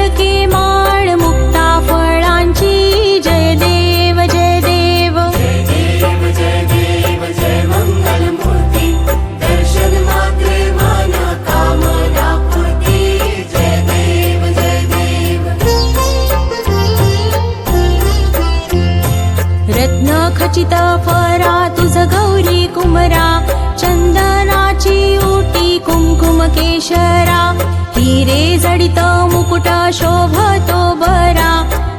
झळके माळ मुक्ता फळांची. जय देव जय देव. जय देव फरा तुझ गौरी कुमरा चंदनाची ओटी कुमकुम केशरा. मुकुटा शोभतो बरा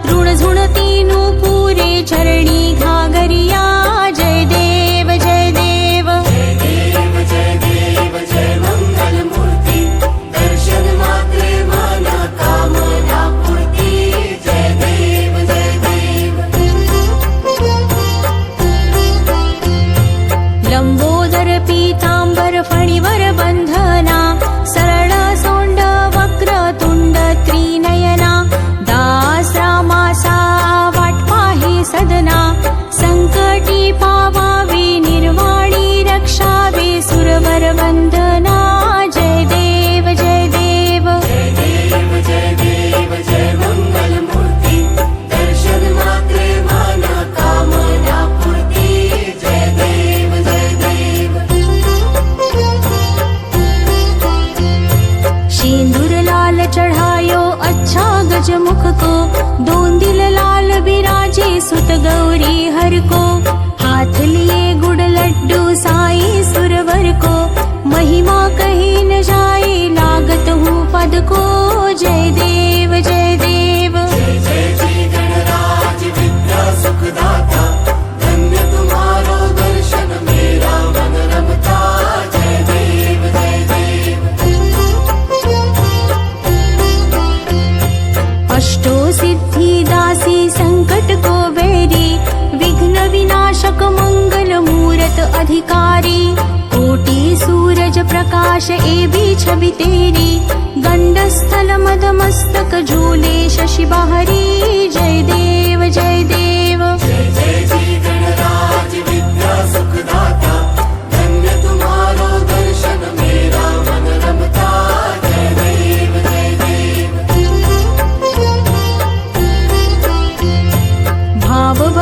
ऋणुणीन पूरे चरणी घागरिया। गजमुख को दोन दिल लाल बिराजे सुत गौरी हर को। अधिकारी कोटि सूरज प्रकाश एभि झूले शशि बहरी जय देव जय देव।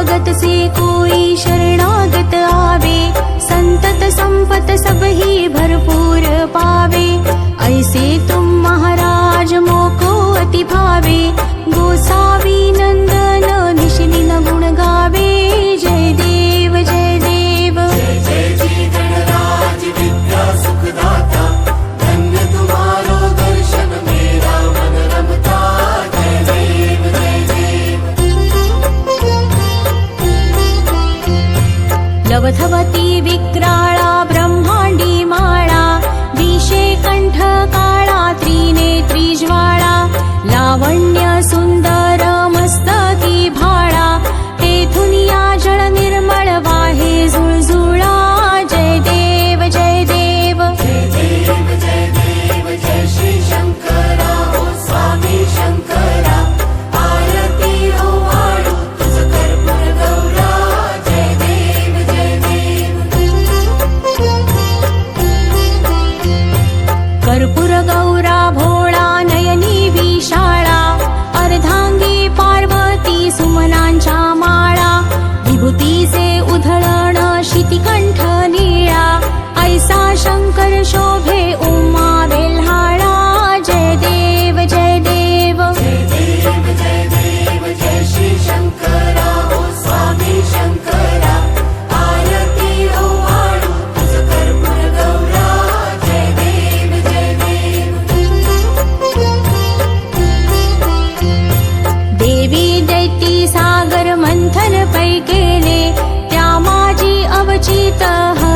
स्वागत से कोई शरणागत आवे संतत संपत सब ही भरपूर पावे। ऐसे तुम महाराज मो कंठ निळा ऐसा शंख 的。